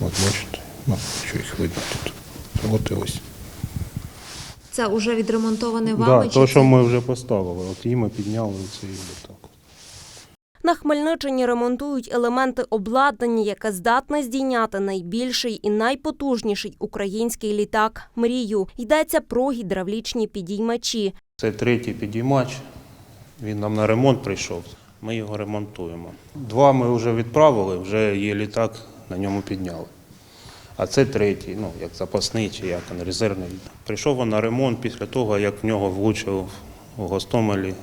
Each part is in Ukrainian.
От бачите, ну, що їх видно тут. От і ось. Це вже відремонтоване Да, вами? то, що це- ми вже поставили, от її ми підняли цей літак. На Хмельниччині ремонтують елементи обладнання, яке здатне здійняти найбільший і найпотужніший український літак Мрію. Йдеться про гідравлічні підіймачі. Це третій підіймач. Він нам на ремонт прийшов. Ми його ремонтуємо. Два ми вже відправили, вже є літак, на ньому підняли. А це третій, ну як запасний чи як він, резервний. Прийшов він на ремонт після того, як в нього влучив у Гостомелі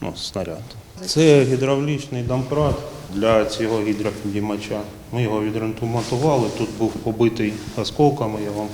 ну, снаряд. Це гідравлічний домкрат для цього гідропідіймача. Ми його відремонтували. Тут був побитий осколками, я вам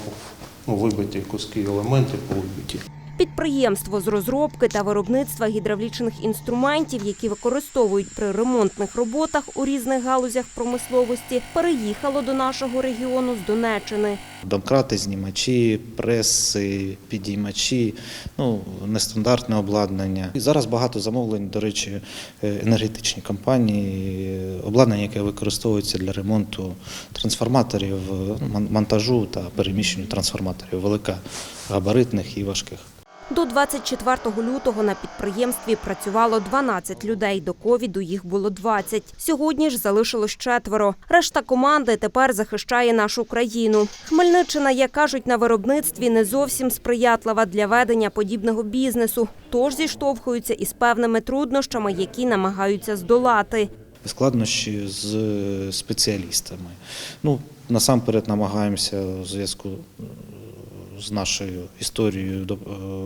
ну, вибиті куски, елементи повибиті. Підприємство з розробки та виробництва гідравлічних інструментів, які використовують при ремонтних роботах у різних галузях промисловості, переїхало до нашого регіону з Донеччини. Домкрати, знімачі, преси, підіймачі, ну, нестандартне обладнання. І зараз багато замовлень, до речі, е, енергетичні компанії, обладнання, яке використовується для ремонту трансформаторів, е, мон- монтажу та переміщенню трансформаторів великогабаритних і важких. До 24 лютого на підприємстві працювало 12 людей. До ковіду їх було 20. Сьогодні ж залишилось четверо. Решта команди тепер захищає нашу країну. Хмельниччина, як кажуть, на виробництві не зовсім сприятлива для ведення подібного бізнесу. Тож зіштовхуються із певними труднощами, які намагаються здолати. складнощі з е, спеціалістами. Ну, насамперед намагаємося у зв'язку з нашою історією е,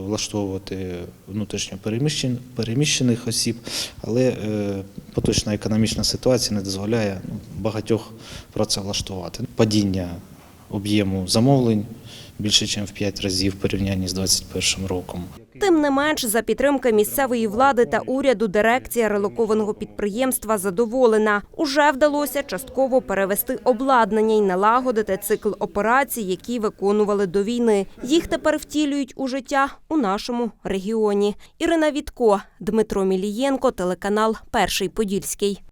влаштовувати внутрішньо переміщен- переміщених осіб, але е, поточна економічна ситуація не дозволяє ну, багатьох працевлаштувати. Падіння об'єму замовлень більше, ніж в 5 разів в порівнянні з 2021 роком. Тим не менш, за підтримки місцевої влади та уряду дирекція релокованого підприємства задоволена. Уже вдалося частково перевести обладнання і налагодити цикл операцій, які виконували до війни. Їх тепер втілюють у життя у нашому регіоні. Ірина Вітко, Дмитро Мілієнко, телеканал Перший Подільський.